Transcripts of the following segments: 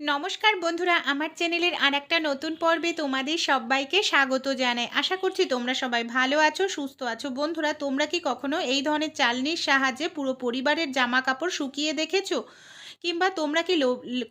নমস্কার বন্ধুরা, আমার চ্যানেলের আর একটা নতুন পর্বে তোমাদের সবাইকে স্বাগত জানাই। আশা করছি তোমরা সবাই ভালো আছো, সুস্থ আছো। বন্ধুরা, তোমরা কি কখনো এই ধরনের চালনির সাহায্যে পুরো পরিবারের জামা কাপড় শুকিয়ে দেখেছ? কিংবা তোমরা কি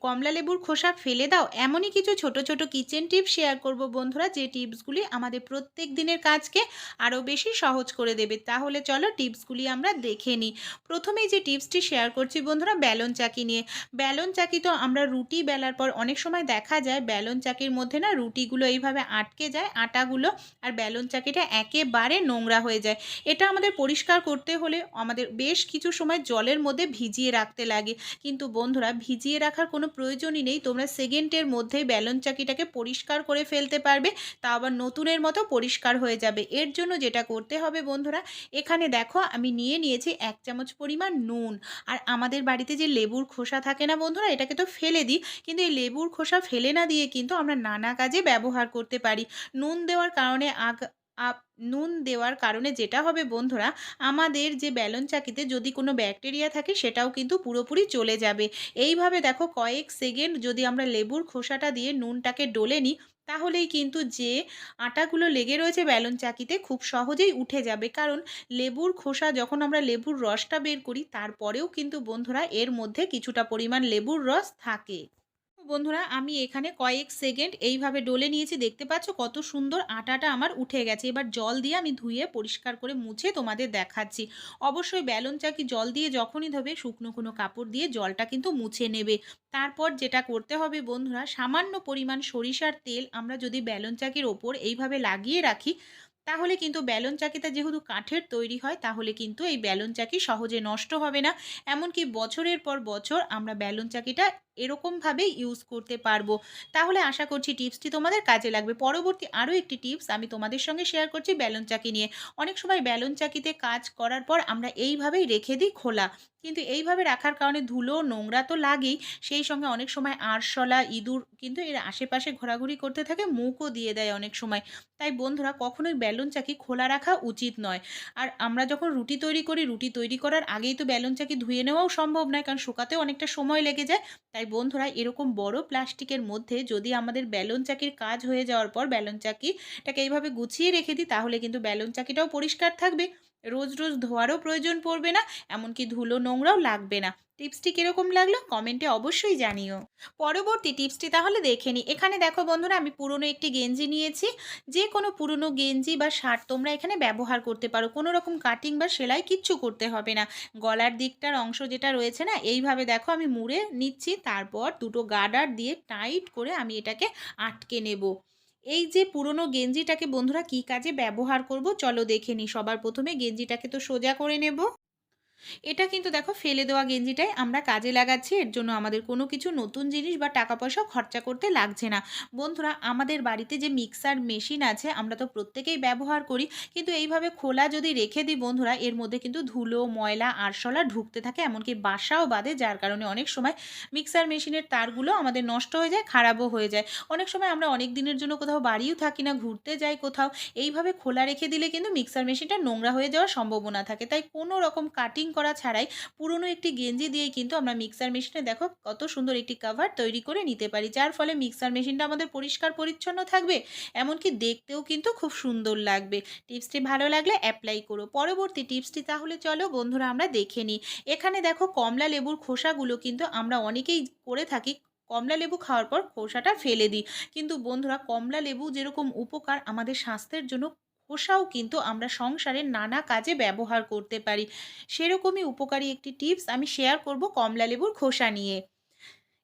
কমলা লেবুর খোসা ফেলে দাও? এমনই কিছু ছোট ছোট কিচেন টিপস শেয়ার করব বন্ধুরা, যে টিপসগুলি আমাদের প্রত্যেক দিনের কাজকে আরও বেশি সহজ করে দেবে। তাহলে চলো টিপসগুলি আমরা দেখে নিই। প্রথমেই যে টিপসটি শেয়ার করছি বন্ধুরা ব্যালন চাকি নিয়ে। ব্যালন চাকি তো আমরা রুটি বেলার পর অনেক সময় দেখা যায় ব্যালন চাকির মধ্যে না রুটিগুলো এইভাবে আটকে যায়, আটাগুলো, আর ব্যালন চাকিটা একেবারে নোংরা হয়ে যায়। এটা আমাদের পরিষ্কার করতে হলে আমাদের বেশ কিছু সময় জলের মধ্যে ভিজিয়ে রাখতে লাগে। কিন্তু বন্ধুরা, ভিজিয়ে রাখার কোনো প্রয়োজনই নেই। তোমরা সেকেন্ডের মধ্যেই ব্যালন চাকিটাকে পরিষ্কার করে ফেলতে পারবে, তা আবার নতুনের মতো পরিষ্কার হয়ে যাবে। এর জন্য যেটা করতে হবে বন্ধুরা, এখানে দেখো আমি নিয়ে নিয়েছি এক চামচ পরিমাণ নুন। আর আমাদের বাড়িতে যে লেবুর খোসা থাকে না বন্ধুরা, এটাকে তো ফেলে দিই, কিন্তু এই লেবুর খোসা ফেলে না দিয়ে কিন্তু আমরা নানা কাজে ব্যবহার করতে পারি। নুন দেওয়ার কারণে আগ আপ, নুন দেওয়ার কারণে যেটা হবে বন্ধুরা, আমাদের যে ব্যালন চাকিতে যদি কোনো ব্যাকটেরিয়া থাকে সেটাও কিন্তু পুরোপুরি চলে যাবে। এইভাবে দেখো কয়েক সেকেন্ড যদি আমরা লেবুর খোসাটা দিয়ে নুনটাকে ডলে নিই, তাহলেই কিন্তু যে আটাগুলো লেগে রয়েছে ব্যালন চাকিতে খুব সহজেই উঠে যাবে। কারণ লেবুর খোসা যখন আমরা লেবুর রসটা বের করি, তারপরেও কিন্তু বন্ধুরা এর মধ্যে কিছুটা পরিমাণ লেবুর রস থাকে। বন্ধুরা, আমি এখানে কয়েক সেকেন্ড এইভাবে ডলে নিয়েছি। দেখতে পাচ্ছ কত সুন্দর আটাটা আমার উঠে গেছে। এবার জল দিয়ে আমি ধুয়ে পরিষ্কার করে মুছে তোমাদের দেখাচ্ছি। অবশ্যই ব্যালন চাকি জল দিয়ে যখনই ধবে, শুকনো কোনো কাপড় দিয়ে জলটা কিন্তু মুছে নেবে। তারপর যেটা করতে হবে বন্ধুরা, সামান্য পরিমাণ সরিষার তেল আমরা যদি ব্যালন চাকির ওপর এইভাবে লাগিয়ে রাখি, তাহলে কিন্তু ব্যালন চাকিটা যেহেতু কাঠের তৈরি হয়, তাহলে কিন্তু এই ব্যালন চাকি সহজে নষ্ট হবে না। এমনকি বছরের পর বছর আমরা ব্যালন চাকিটা এরকমভাবেই ইউজ করতে পারব। তাহলে আশা করছি টিপসটি তোমাদের কাজে লাগবে। পরবর্তী আরও একটি টিপস আমি তোমাদের সঙ্গে শেয়ার করছি ব্যালন চাকি নিয়ে। অনেক সময় ব্যালন চাকিতে কাজ করার পর আমরা এইভাবেই রেখে দিই খোলা। কিন্তু এইভাবে রাখার কারণে ধুলো, নোংরা তো লাগেই। সেই সঙ্গে অনেক সময় আরশলা, ইঁদুর কিন্তু এর আশেপাশে ঘোরাঘুরি করতে থাকে, মুখও দিয়ে দেয় অনেক সময়। তাই বন্ধুরা, কখনোই ব্যালন চাকি খোলা রাখা উচিত নয়। আর আমরা যখন রুটি তৈরি করি, রুটি তৈরি করার আগেই তো ব্যালন চাকি ধুয়ে নেওয়াও সম্ভব নয়, কারণ শুকাতেও অনেকটা সময় লেগে যায়। তাই বন্ধুরা এরকম বড় প্লাস্টিকের মধ্যে যদি আমাদের ব্যালন চাকির কাজ হয়ে যাওয়ার পর ব্যালন চাকিটাকে এইভাবে গুছিয়ে রেখে দিই, তাহলে কিন্তু ব্যালন চাকিটাও পরিষ্কার থাকবে। রোজ রোজ ধোয়ারও প্রয়োজন পড়বে না, এমনকি ধুলো নোংরাও লাগবে না। টিপসটি কীরকম লাগল কমেন্টে অবশ্যই জানিও। পরবর্তী টিপসটি তাহলে দেখে নিই এখানে দেখো বন্ধুরা, আমি পুরনো একটি গেঞ্জি নিয়েছি। যে কোনো পুরনো গেঞ্জি বা শার্ট তোমরা এখানে ব্যবহার করতে পারো। কোনো রকম কাটিং বা সেলাই কিচ্ছু করতে হবে না। গলার দিকটার অংশ যেটা রয়েছে না, এইভাবে দেখো আমি মুড়ে নিচ্ছি। তারপর দুটো গার্ডার দিয়ে টাইট করে আমি এটাকে আটকে নেব। এই যে পুরনো গেঞ্জিটাকে বন্ধুরা কি কাজে ব্যবহার করব? চলো দেখে নিই সবার প্রথমে গেঞ্জিটাকে তো সোজা করে নেব। এটা কিন্তু দেখো ফেলে দেওয়া গেঞ্জিটাই আমরা কাজে লাগাচ্ছি, এর জন্য আমাদের কোনো কিছু নতুন জিনিস বা টাকা পয়সা খরচা করতে লাগছে না। বন্ধুরা, আমাদের বাড়িতে যে মিক্সার মেশিন আছে, আমরা তো প্রত্যেকেই ব্যবহার করি, কিন্তু এইভাবে খোলা যদি রেখে দিই বন্ধুরা, এর মধ্যে কিন্তু ধুলো, ময়লা, আরশোলা ঢুকতে থাকে, এমনকি বাসাও বাঁধে যার কারণে অনেক সময় মিক্সার মেশিনের তারগুলো আমাদের নষ্ট হয়ে যায়, খারাপও হয়ে যায়। অনেক সময় আমরা অনেক দিনের জন্য কোথাও বাড়িও থাকি না, ঘুরতে যাই কোথাও, এইভাবে খোলা রেখে দিলে কিন্তু মিক্সার মেশিনটা নোংরা হয়ে যাওয়ার সম্ভাবনা থাকে। তাই কোনো রকম কাটিং করা ছাড়াই পুরনো একটি গেঞ্জি দিয়েই কিন্তু আমরা মিক্সার মেশিনে দেখো কত সুন্দর একটি কাভার তৈরি করে নিতে পারি। যার ফলে মিক্সার মেশিনটা আমাদের পরিষ্কার পরিচ্ছন্ন থাকবে, এমনকি দেখতেও কিন্তু খুব সুন্দর লাগবে। টিপসটি ভালো লাগলে অ্যাপ্লাই করো। পরবর্তী টিপসটি তাহলে চলো বন্ধুরা আমরা দেখে নিই। এখানে দেখো কমলা লেবুর খোসাগুলো কিন্তু আমরা অনেকেই করে থাকি। কমলা লেবু খাওয়ার পর খোসাটা ফেলে দিই। কিন্তু বন্ধুরা কমলা লেবু যেরকম উপকার আমাদের স্বাস্থ্যের জন্য খোসাও কিন্তু আমরা সংসারের নানা কাজে ব্যবহার করতে পারি। সেরকমই উপকারী একটি টিপস আমি শেয়ার করব কমলা লেবুর খোসা নিয়ে।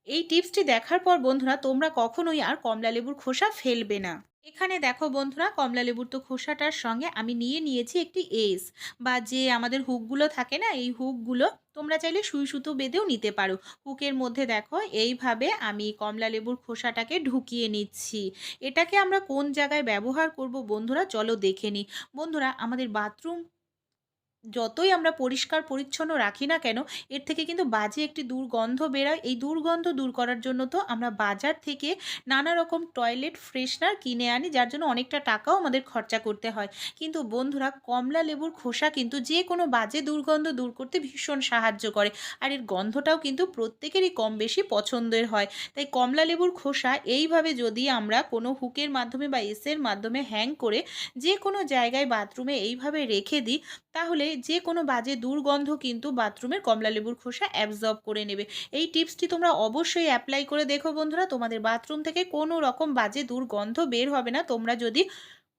এই টিপসটি দেখার পর বন্ধুরা, তোমরা কখনোই আর কমলা লেবুর খোসা ফেলবে না। এখানে দেখো বন্ধুরা, কমলা লেবুর তো খোসাটার সঙ্গে আমি নিয়ে নিয়েছি একটি এস বা যে আমাদের হুকগুলো থাকে না, এই হুকগুলো তোমরা চাইলে সুই সুতো বেঁধেও নিতে পারো। হুকের মধ্যে দেখো এইভাবে আমি কমলা লেবুর খোসাটাকে ঢুকিয়ে নিচ্ছি। এটাকে আমরা কোন জায়গায় ব্যবহার করব বন্ধুরা, চলো দেখে নিই। বন্ধুরা, আমাদের বাথরুম যতই আমরা পরিষ্কার, পরিচ্ছন্ন রাখি না কেন, এর থেকে কিন্তু বাজে একটি দুর্গন্ধ বেরোয়। এই দুর্গন্ধ দূর করার জন্য তো আমরা বাজার থেকে নানা রকম টয়লেট ফ্রেশনার কিনে আনি, যার জন্য অনেকটা টাকাও আমাদের খরচা করতে হয়। কিন্তু বন্ধুরা, কমলা লেবুর খোসা কিন্তু যে কোনো বাজে দুর্গন্ধ দূর করতে ভীষণ সাহায্য করে। আর এর গন্ধটাও কিন্তু প্রত্যেকেরই কম বেশি পছন্দের হয়। তাই কমলা লেবুর খোসা এইভাবে যদি আমরা কোনো হুকের মাধ্যমে বা এসের মাধ্যমে হ্যাং করে যে কোনো জায়গায় বাথরুমে এইভাবে রেখে দিই তাহলে যে কোনো বাজে দুর্গন্ধ কিন্তু বাথরুমের কমলালেবুর খোসা অ্যাবজর্ব করে নেবে। এই টিপসটি তোমরা অবশ্যই অ্যাপ্লাই করে দেখো বন্ধুরা, তোমাদের বাথরুম থেকে কোনো রকম বাজে দুর্গন্ধ বের হবে না। তোমরা যদি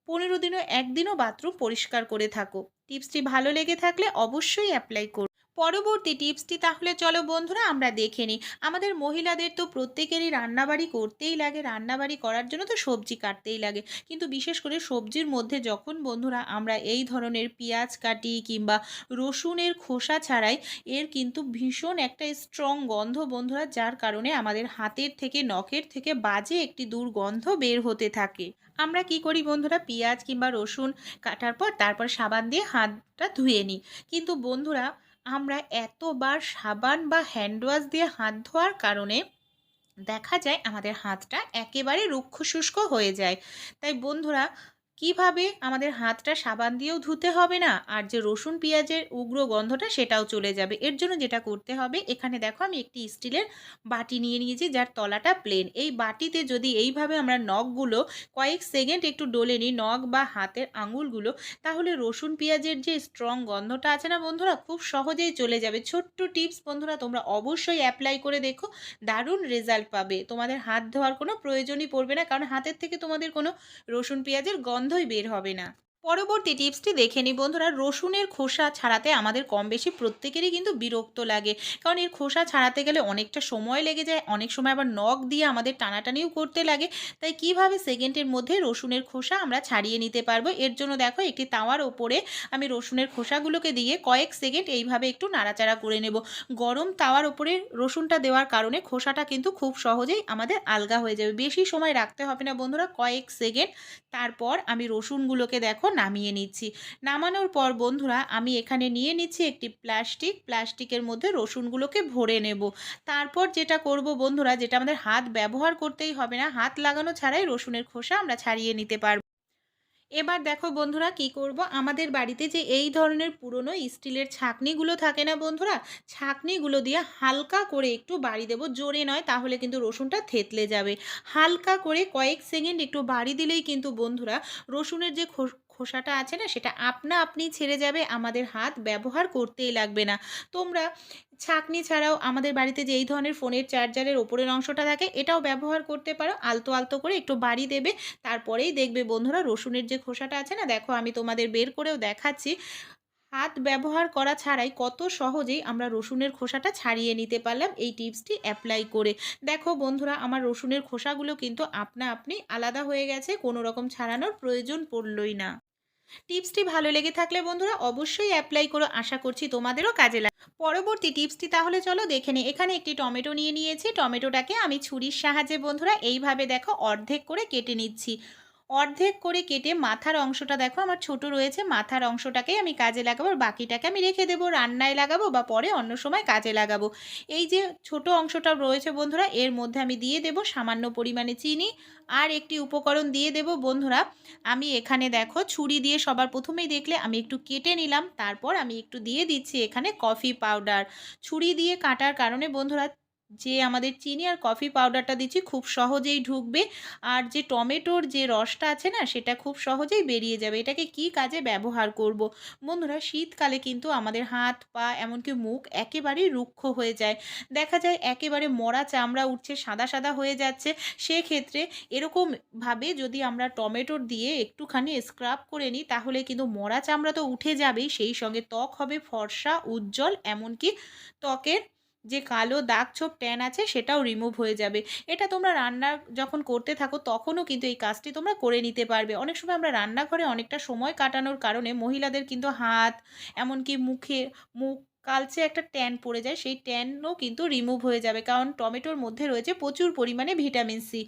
পনেরো দিনও একদিনও বাথরুম পরিষ্কার করে থাকো। টিপসটি ভালো লেগে থাকলে অবশ্যই অ্যাপ্লাই করো। পরবর্তী টিপসটি তাহলে চলো বন্ধুরা আমরা দেখে নিই। আমাদের মহিলাদের তো প্রত্যেকেরই রান্নাবাড়ি করতেই লাগে, রান্নাবাড়ি করার জন্য তো সবজি কাটতেই লাগে। কিন্তু বিশেষ করে সবজির মধ্যে যখন বন্ধুরা আমরা এই ধরনের পেঁয়াজ কাটি কিংবা রসুনের খোসা ছাড়াই, এর কিন্তু ভীষণ একটা স্ট্রং গন্ধ বন্ধুরা, যার কারণে আমাদের হাতের থেকে, নখের থেকে বাজে একটি দুর্গন্ধ বের হতে থাকে। আমরা কি করি বন্ধুরা, পেঁয়াজ কিংবা রসুন কাটার পর তারপর সাবান দিয়ে হাতটা ধুয়ে নিই। কিন্তু বন্ধুরা আমরা এতবার সাবান বা হ্যান্ডওয়াশ দিয়ে হাত ধোয়ার কারণে দেখা যায় আমাদের হাতটা একেবারে রুক্ষ শুষ্ক হয়ে যায়। তাই বন্ধুরা কীভাবে আমাদের হাতটা সাবান দিয়েও ধুতে হবে না? আর যে রসুন, পেঁয়াজের উগ্র গন্ধটা সেটাও চলে যাবে। এর জন্য যেটা করতে হবে, এখানে দেখো আমি একটি স্টিলের বাটি নিয়ে নিয়েছি, যার তলাটা প্লেন এই বাটিতে যদি এইভাবে আমরা নখগুলো কয়েক সেকেন্ড একটু ডলে নিই, নখ বা হাতের আঙুলগুলো, তাহলে রসুন, পেঁয়াজের যে স্ট্রং গন্ধটা আছে না বন্ধুরা, খুব সহজেই চলে যাবে। ছোট্ট টিপস বন্ধুরা, তোমরা অবশ্যই অ্যাপ্লাই করে দেখো, দারুণ রেজাল্ট পাবে। তোমাদের হাত ধোয়ার কোনো প্রয়োজনই পড়বে না, কারণ হাতের থেকে তোমাদের কোনো রসুন, পেঁয়াজের গন্ধই বের হবে না। পরবর্তী টিপসটি দেখে নিই বন্ধুরা, রসুনের খোসা ছাড়াতে আমাদের কম বেশি প্রত্যেকেরই কিন্তু বিরক্ত লাগে। কারণ এর খোসা ছাড়াতে গেলে অনেকটা সময় লেগে যায়, অনেক সময় আবার নখ দিয়ে আমাদের টানাটানিও করতে লাগে। তাই কীভাবে সেকেন্ডের মধ্যে রসুনের খোসা আমরা ছাড়িয়ে নিতে পারব? এর জন্য দেখো, একটি তাওয়ার ওপরে আমি রসুনের খোসাগুলোকে দিয়ে কয়েক সেকেন্ড এইভাবে একটু নাড়াচাড়া করে নেব। গরম তাওয়ার ওপরে রসুনটা দেওয়ার কারণে খোসাটা কিন্তু খুব সহজেই আমাদের আলগা হয়ে যাবে। বেশি সময় রাখতে হবে না বন্ধুরা, কয়েক সেকেন্ড। তারপর আমি রসুনগুলোকে দেখো নামিয়ে নিচ্ছি। নামানোর পর বন্ধুরা, আমি এখানে নিয়ে নিচ্ছি একটি প্লাস্টিক। প্লাস্টিকের মধ্যে রসুনগুলোকে ভরে নেব। তারপর যেটা করব বন্ধুরা, যেটা আমাদের হাত ব্যবহার করতেই হবে না, হাত লাগানো ছাড়াই রসুনের খোসা আমরা ছাড়িয়ে নিতে পারব। এবার দেখো বন্ধুরা, কি করব? আমাদের বাড়িতে যে এই ধরনের পুরনো স্টিলের ছাকনিগুলো থাকে না বন্ধুরা, ছাকনিগুলো দিয়ে হালকা করে একটু বাড়ি দেবো। জোরে নয়, তাহলে কিন্তু রসুনটা থেতলে যাবে। হালকা করে কয়েক সেকেন্ড একটু বাড়ি দিলেই কিন্তু বন্ধুরা, রসুনের যে খোসাটা আছে না, সেটা আপনা আপনি ছেড়ে যাবে, আমাদের হাত ব্যবহার করতেই লাগবে না। তোমরা ছাকনি ছাড়াও আমাদের বাড়িতে যে এই ধরনের ফোনের চার্জারের ওপরের অংশটা থাকে, এটাও ব্যবহার করতে পারো। আলতো আলতো করে একটু বাড়ি দেবে, তারপরেই দেখবে বন্ধুরা রসুনের যে খোসাটা আছে না, দেখো আমি তোমাদের বের করেও দেখাচ্ছি। হাত ব্যবহার করা ছাড়াই কত সহজেই আমরা রসুনের খোসাটা ছাড়িয়ে নিতে পারলাম, এই টিপসটি অ্যাপ্লাই করে। দেখো বন্ধুরা, আমার রসুনের খোসাগুলো কিন্তু আপনা আপনি আলাদা হয়ে গেছে, কোনো রকম ছাড়ানোর প্রয়োজন পড়লই না। টিপসটি ভালো লেগে থাকলে বন্ধুরা অবশ্যই অ্যাপ্লাই করো। আশা করছি তোমাদেরও কাজে লাগে, পরবর্তী টিপসটি তাহলে চলো দেখে নিই এখানে একটি টমেটো নিয়ে নিয়েছি। টমেটোটাকে আমি ছুরির সাহায্যে বন্ধুরা এইভাবে দেখো অর্ধেক করে কেটে নিচ্ছি। অর্ধেক করে কেটে মাথার অংশটা দেখো, আমার ছোট রয়েছে, মাথার অংশটাকেই আমি কাজে লাগাবো আর বাকিটাকে আমি রেখে দেবো, রান্নায় লাগাবো বা পরে অন্য সময় কাজে লাগাবো। এই যে ছোট অংশটা রয়েছে বন্ধুরা, এর মধ্যে আমি দিয়ে দেব সামান্য পরিমাণে চিনি আর একটি উপকরণ দিয়ে দেব বন্ধুরা, আমি এখানে দেখো ছুরি দিয়ে সবার প্রথমেই দেখলে আমি একটু কেটে নিলাম, তারপর আমি একটু দিয়ে দিচ্ছি এখানে কফি পাউডার। ছুরি দিয়ে কাটার কারণে বন্ধুরা যে আমাদের চিনি আর কফি পাউডারটা দিচ্ছি খুব সহজেই ঢুকবে। আর যে টমেটোর যে রসটা আছে না, সেটা খুব সহজেই বেরিয়ে যাবে। এটাকে কি কাজে ব্যবহার করব। বন্ধুরা, শীতকালে কিন্তু আমাদের হাত, পা, এমনকি মুখ একেবারেই রুক্ষ হয়ে যায়। দেখা যায় একেবারে মরা চামড়া উঠছে, সাদা সাদা হয়ে যাচ্ছে। সেক্ষেত্রে এরকমভাবে যদি আমরা টমেটোর দিয়ে একটুখানি স্ক্রাব করে নিই, তাহলে কিন্তু মরা চামড়া তো উঠে যাবেই। সেই সঙ্গে ত্বক হবে ফর্সা, উজ্জ্বল, এমনকি ত্বকের যে কালো দাগ ছোপ ট্যান আছে সেটাও রিমুভ হয়ে যাবে। এটা তোমরা রান্না যখন করতে থাকো তখনও কিন্তু এই কাজটি তোমরা করে নিতে পারবে। অনেক সময় আমরা রান্নাঘরে অনেকটা সময় কাটানোর কারণে মহিলাদের কিন্তু হাত, এমনকি মুখে, মুখ কালচে একটা ট্যান পড়ে যায়, সেই ট্যানও কিন্তু রিমুভ হয়ে যাবে। কারণ টমেটোর মধ্যে রয়েছে প্রচুর পরিমাণে ভিটামিন সি।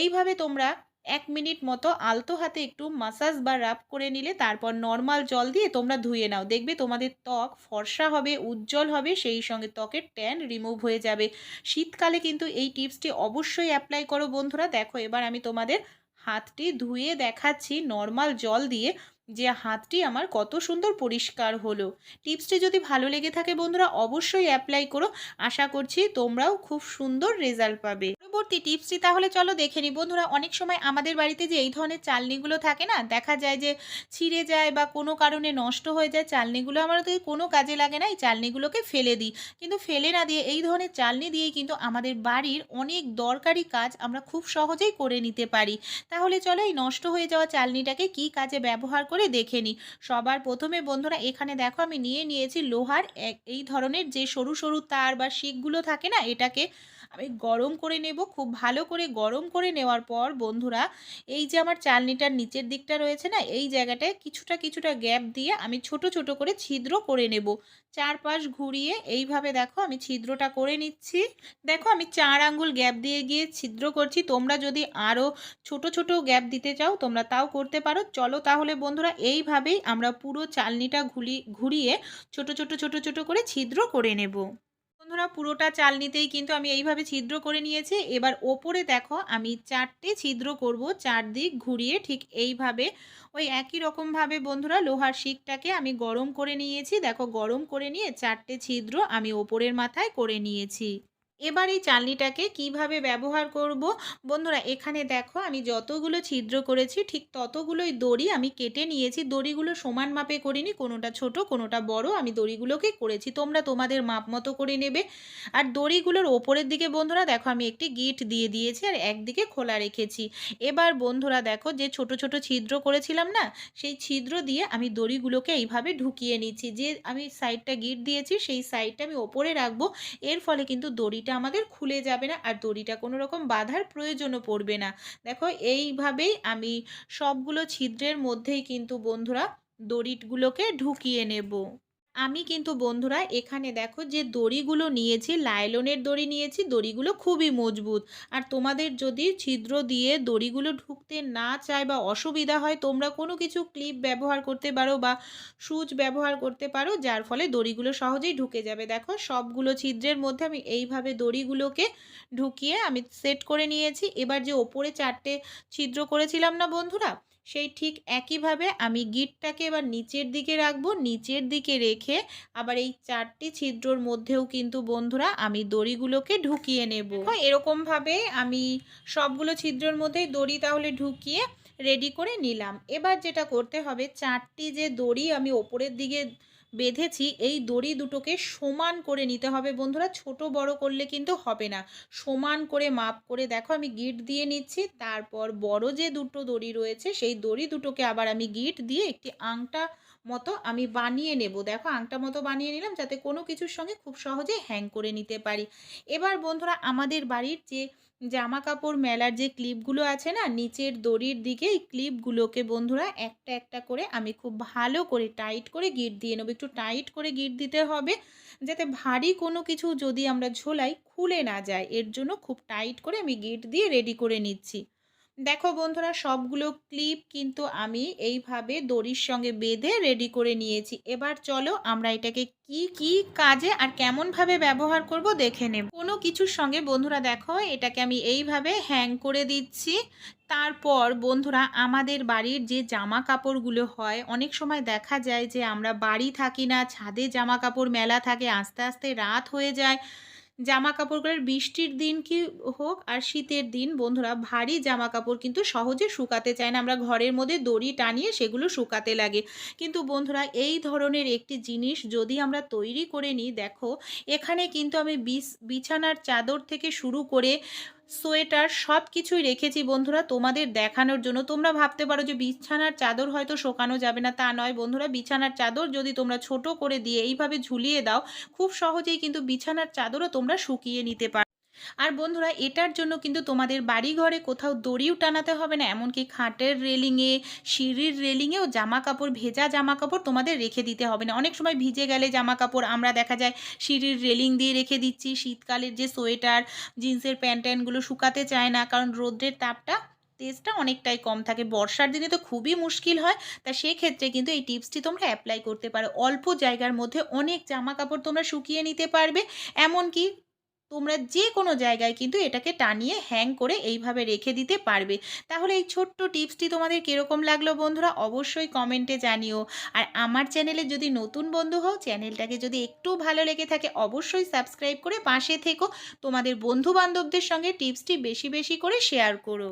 এইভাবে তোমরা এক মিনিট মতো আলতো হাতে একটু মাসাজ বা রাব করে নিলে তারপর নর্মাল জল দিয়ে তোমরা ধুয়ে নাও। দেখবে তোমাদের ত্বক ফর্সা হবে, উজ্জ্বল হবে, সেই সঙ্গে ত্বকের ট্যান রিমুভ হয়ে যাবে। শীতকালে কিন্তু এই টিপসটি অবশ্যই অ্যাপ্লাই করো বন্ধুরা। দেখো এবার আমি তোমাদের হাতটি ধুয়ে দেখাচ্ছি নর্মাল জল দিয়ে। যে হাতটি আমার কত সুন্দর পরিষ্কার হলো। টিপসটি যদি ভালো লেগে থাকে বন্ধুরা, অবশ্যই অ্যাপ্লাই করো। আশা করছি তোমরাও খুব সুন্দর রেজাল্ট পাবে। পরবর্তী টিপসটি তাহলে চলো দেখে নিই। বন্ধুরা, অনেক সময় আমাদের বাড়িতে যে এই ধরনের চালনিগুলো থাকে না, দেখা যায় যে ছিঁড়ে যায় বা কোনো কারণে নষ্ট হয়ে যায়, চালনিগুলো আমাদের কোনো কাজে লাগে না, এই চালনিগুলোকে ফেলে দিই। কিন্তু ফেলে না দিয়ে এই ধরনের চালনি দিয়েই কিন্তু আমাদের বাড়ির অনেক দরকারি কাজ আমরা খুব সহজেই করে নিতে পারি। তাহলে চলো এই নষ্ট হয়ে যাওয়া চালনিটাকে কি কাজে ব্যবহার করে দেখে নিই সবার প্রথমে বন্ধুরা এখানে দেখো আমি নিয়ে নিয়েছি লোহার এই ধরনের যে সরু সরু তার বা শিকগুলো থাকে না, এটাকে আমি গরম করে নেব, খুব ভালো করে গরম করে নেওয়ার পর বন্ধুরা, এই যে আমার চালনিটার নিচের দিকটা রয়েছে না, এই জায়গাটায় কিছুটা কিছুটা গ্যাপ দিয়ে আমি ছোট ছোট করে ছিদ্র করে নেব। চারপাশ ঘুরিয়ে এইভাবে দেখো আমি ছিদ্রটা করে নিচ্ছি। দেখো আমি চার আঙ্গুল গ্যাপ দিয়ে গিয়ে ছিদ্র করছি। তোমরা যদি আরও ছোট ছোট গ্যাপ দিতে চাও, তোমরা তাও করতে পারো। চলো তাহলে বন্ধুরা, এইভাবেই আমরা পুরো চালনিটা ঘুরি ঘুরিয়ে ছোট ছোট ছোট ছোট করে ছিদ্র করে নেব। বন্ধুরা পুরোটা চাল নিতেই কিন্তু আমি এইভাবে ছিদ্র করে নিয়েছি। এবার ওপরে দেখো আমি চারটে ছিদ্র করব, চারদিক ঘুরিয়ে ঠিক এইভাবে। ওই একই রকমভাবে বন্ধুরা লোহার শিকটাকে আমি গরম করে নিয়েছি। দেখো গরম করে নিয়ে চারটে ছিদ্র আমি ওপরের মাথায় করে নিয়েছি। এবার এই চালনিটাকে কীভাবে ব্যবহার করব? বন্ধুরা, এখানে দেখো আমি যতগুলো ছিদ্র করেছি, ঠিক ততগুলোই দড়ি আমি কেটে নিয়েছি। দড়িগুলো সমান মাপে করিনি, কোনোটা ছোট, কোনোটা বড়, আমি দড়িগুলোকে করেছি। তোমরা তোমাদের মাপ মতো করে নেবে। আর দড়িগুলোর ওপরের দিকে বন্ধুরা, দেখো আমি একটি গিট দিয়ে দিয়েছি আর একদিকে খোলা রেখেছি। এবার বন্ধুরা, দেখো যে ছোট ছোট ছিদ্র করেছিলাম না, সেই ছিদ্র দিয়ে আমি দড়িগুলোকে এইভাবে ঢুকিয়ে নিচ্ছি। যে আমি সাইডটা গিট দিয়েছি, সেই সাইডটা আমি ওপরে রাখব। এর ফলে কিন্তু দড়িটা আমাদের খুলে যাবে না আর দড়িটা কোনো রকম বাধার প্রয়োজনও পড়বে না। দেখো, এইভাবেই আমি সবগুলো ছিদ্রের মধ্যেই কিন্তু বন্ধুরা দড়িগুলোকে ঢুকিয়ে নেব। আমি কিন্তু বন্ধুরা এখানে দেখো যে দড়িগুলো নিয়েছি, লাইলনের দড়ি নিয়েছি, দড়িগুলো খুবই মজবুত। আর তোমাদের যদি ছিদ্র দিয়ে দড়িগুলো ঢুকতে না চায় বা অসুবিধা হয়, তোমরা কোনো কিছু ক্লিপ ব্যবহার করতে পারো বা সুচ ব্যবহার করতে পারো, যার ফলে দড়িগুলো সহজেই ঢুকে যাবে। দেখো, সবগুলো ছিদ্রের মধ্যে আমি এইভাবে দড়িগুলোকে ঢুকিয়ে আমি সেট করে নিয়েছি। এবার যে ওপরে চারটে ছিদ্র করেছিলাম না বন্ধুরা সেই ঠিক একইভাবে আমি গিটটাকে এবার নিচের দিকে রাখব, নিচের দিকে রেখে আবার এই চারটি ছিদ্রর মধ্যেও কিন্তু বন্ধুরা আমি দড়িগুলোকে ঢুকিয়ে নেব। এরকমভাবে আমি সবগুলো ছিদ্রর মধ্যেই দড়ি তাহলে ঢুকিয়ে রেডি করে নিলাম। এবার যেটা করতে হবে, চারটি যে দড়ি আমি ওপরের দিকে বেঁধেছি, এই দড়ি দুটোকে সমান করে নিতে হবে বন্ধুরা। ছোট বড় করলে কিন্তু হবে না। সমান করে মাপ করে দেখো আমি গিট দিয়ে নিচ্ছি, তারপর বড় যে দুটো দড়ি রয়েছে, সেই দড়ি দুটোকে আবার আমি গিট দিয়ে একটি আংটা মতো আমি বানিয়ে নেব। দেখো আংটা মতো বানিয়ে নিলাম যাতে কোনো কিছুর সঙ্গে খুব সহজে হ্যাং করে নিতে পারি। এবার বন্ধুরা আমাদের বাড়ির যে জামা কাপড় মেলার যে ক্লিপগুলো আছে না, নিচের দড়ির দিকে এই ক্লিপগুলোকে বন্ধুরা একটা একটা করে আমি খুব ভালো করে টাইট করে গিট দিয়ে নেব। একটু টাইট করে গিট দিতে হবে যাতে ভারী কোনো কিছু যদি আমরা ঝোলাই খুলে না যায়। এর জন্য খুব টাইট করে আমি গিট দিয়ে রেডি করে নিচ্ছি। দেখো বন্ধুরা, সবগুলো ক্লিপ কিন্তু আমি এইভাবে দড়ির সঙ্গে বেঁধে রেডি করে নিয়েছি। এবার চলো আমরা এটাকে কি কি কাজে আর কেমনভাবে ব্যবহার করব দেখে নেব। কোনো কিছুর সঙ্গে বন্ধুরা দেখো, এটাকে আমি এইভাবে হ্যাং করে দিচ্ছি। তারপর বন্ধুরা, আমাদের বাড়ির যে জামা কাপড়গুলো হয়, অনেক সময় দেখা যায় যে আমরা বাড়ি থাকি না, ছাদে জামা কাপড় মেলা থাকে, আস্তে আস্তে রাত হয়ে যায়। জামা কাপড়গুলোর বৃষ্টির দিন কি হোক আর শীতের দিন, বন্ধুরা, ভারী জামা কাপড় কিন্তু সহজে শুকাতে চায় না। আমরা ঘরের মধ্যে দড়ি টানিয়ে সেগুলো শুকাতে লাগে। কিন্তু বন্ধুরা, এই ধরনের একটি জিনিস যদি আমরা তৈরি করে নিই, দেখো, এখানে কিন্তু আমি বিছ, বিছানার চাদর থেকে শুরু করে সোয়েটার সব কিছুই রেখেছি বন্ধুরা তোমাদের দেখানোর জন্য। তোমরা ভাবতে পারো যে বিছানার চাদর হয়তো শোকানো যাবে না, তা নয় বন্ধুরা। বিছানার চাদর যদি তোমরা ছোট করে দিয়ে এইভাবে ঝুলিয়ে দাও, খুব সহজেই কিন্তু বিছানার চাদরও তোমরা শুকিয়ে নিতে পারো আর বন্ধুরা, এটার জন্য কিন্তু তোমাদের বাড়ি ঘরে কোথাও দড়িও টানাতে হবে না, এমনকি খাটের রেলিংয়ে, সিঁড়ির রেলিংয়েও জামা কাপড় ভেজা জামা কাপড় তোমাদের রেখে দিতে হবে না। অনেক সময় ভিজে গেলে জামা কাপড় আমরা দেখা যায় সিঁড়ির রেলিং দিয়ে রেখে দিচ্ছি, শীতকালের যে সোয়েটার, জিন্সের প্যান্ট ট্যান্টগুলো শুকাতে চায় না, কারণ রোদ্রের তাপটা, তেজটা অনেকটাই কম থাকে। বর্ষার দিনে তো খুবই মুশকিল হয়, তা সেক্ষেত্রে কিন্তু এই টিপসটি তোমরা অ্যাপ্লাই করতে পারো। অল্প জায়গার মধ্যে অনেক জামা কাপড় তোমরা শুকিয়ে নিতে পারবে, এমনকি তোমরা যে কোনো জায়গায় কিন্তু এটাকে টানিয়ে হ্যাং করে এইভাবে রেখে দিতে পারবে। তাহলে এই ছোট্ট টিপসটি তোমাদের কীরকম লাগল বন্ধুরা অবশ্যই কমেন্টে জানিও। আর আমার চ্যানেলে যদি নতুন বন্ধু হও, চ্যানেলটাকে যদি একটু ভালো লেগে থাকে অবশ্যই সাবস্ক্রাইব করে পাশে থেকো। তোমাদের বন্ধু বান্ধবদের সঙ্গে টিপসটি বেশি বেশি করে শেয়ার করো।